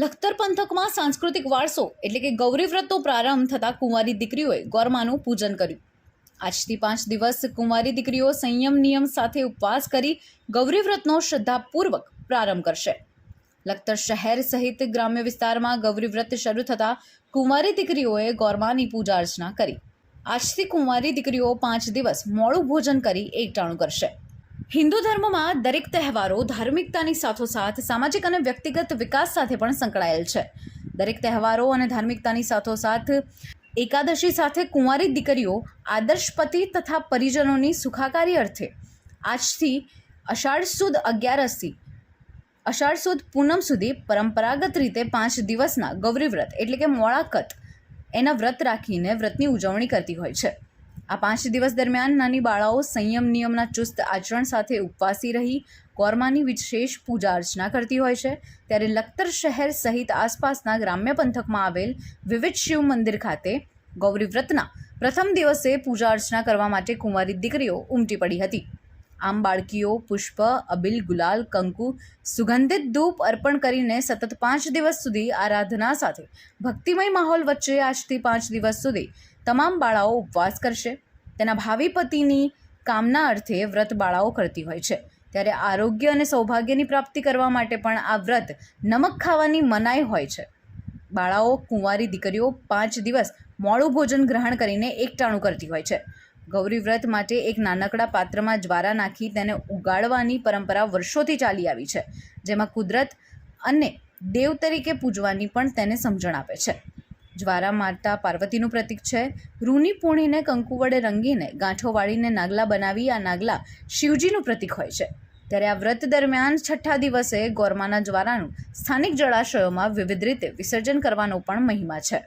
લખતર પંથકમાં સાંસ્કૃતિક વારસો એટલે કે ગૌરીવ્રતનો પ્રારંભ થતાં કુંવારી દીકરીઓએ ગોરમાનું પૂજન કર્યું. આજથી પાંચ દિવસ કુંવારી દીકરીઓ સંયમ નિયમ સાથે ઉપવાસ કરી ગૌરીવ્રતનો શ્રદ્ધાપૂર્વક પ્રારંભ કરશે. લખતર શહેર સહિત ગ્રામ્ય વિસ્તારમાં ગૌરીવ્રત શરૂ થતાં કુંવારી દીકરીઓએ ગોરમાની પૂજા અર્ચના કરી. આજથી કુંવારી દીકરીઓ પાંચ દિવસ મોડું ભોજન કરી એકટાણું કરશે. હિન્દુ ધર્મમાં દરેક તહેવારો ધાર્મિકતાની સાથોસાથ, સામાજિક અને વ્યક્તિગત વિકાસ સાથે પણ સંકળાયેલ છે. દરેક તહેવારો અને ધાર્મિકતાની સાથોસાથ, એકાદશી સાથે કુંવારી દીકરીઓ આદર્શ પતિ તથા પરિજનોની સુખાકારી અર્થે આજથી અષાઢ સુદ અગિયારસથી અષાઢ સુદ પૂનમ સુધી પરંપરાગત રીતે પાંચ દિવસના ગૌરી વ્રત એટલે કે મોળાકત એના વ્રત રાખીને વ્રતની ઉજવણી કરતી હોય છે. આ પાંચ દિવસ દરમિયાન નાની બાળાઓ સંયમ નિયમના ચુસ્ત આચરણ સાથે ઉપવાસી રહી કોરમાની વિશેષ પૂજા અર્ચના કરતી હોય છે. ત્યારે લખતર શહેર સહિત આસપાસના ગ્રામ્ય પંથકમાં આવેલ વિવિધ શિવ મંદિર ખાતે ગૌરી વ્રતના પ્રથમ દિવસે પૂજા અર્ચના કરવા માટે કુંવારી દીકરીઓ ઉમટી પડી હતી. આમ બાળકીઓ, પુષ્પ, અબિલ, ગુલાલ, કંકુ, સુગંધિત ધૂપ અર્પણ કરીને સતત પાંચ દિવસ સુધી આરાધના સાથે ભક્તિમય માહોલ વચ્ચે આજથી પાંચ દિવસ સુધી તમામ બાળાઓ ઉપવાસ કરશે. તેના ભાવિ પતિની કામના અર્થે વ્રત બાળાઓ કરતી હોય છે. ત્યારે આરોગ્ય અને સૌભાગ્યની પ્રાપ્તિ કરવા માટે પણ આ વ્રત નમક ખાવાની મનાઈ હોય છે. બાળાઓ, કુંવારી દીકરીઓ પાંચ દિવસ મોડું ભોજન ગ્રહણ કરીને એકટાણું કરતી હોય છે. ગૌરી વ્રત માટે એક નાનકડા પાત્રમાં જ્વારા નાખી તેને ઉગાડવાની પરંપરા વર્ષોથી ચાલી આવી છે, જેમાં કુદરત અને દેવ તરીકે પૂજવાની પણ તેને સમજણ આપે છે. જ્વારા માતા પાર્વતીનું પ્રતીક છે, રૂની પૂણીને કંકુ વડે રંગીને ગાંઠો વાળીને નાગલા બનાવી આ નાગલા શિવજીનું પ્રતીક હોય છે. ત્યારે આ વ્રત દરમિયાન છઠ્ઠા દિવસે ગોરમાના જ્વારાનું સ્થાનિક જળાશયોમાં વિવિધ રીતે વિસર્જન કરવાનો પણ મહિમા છે.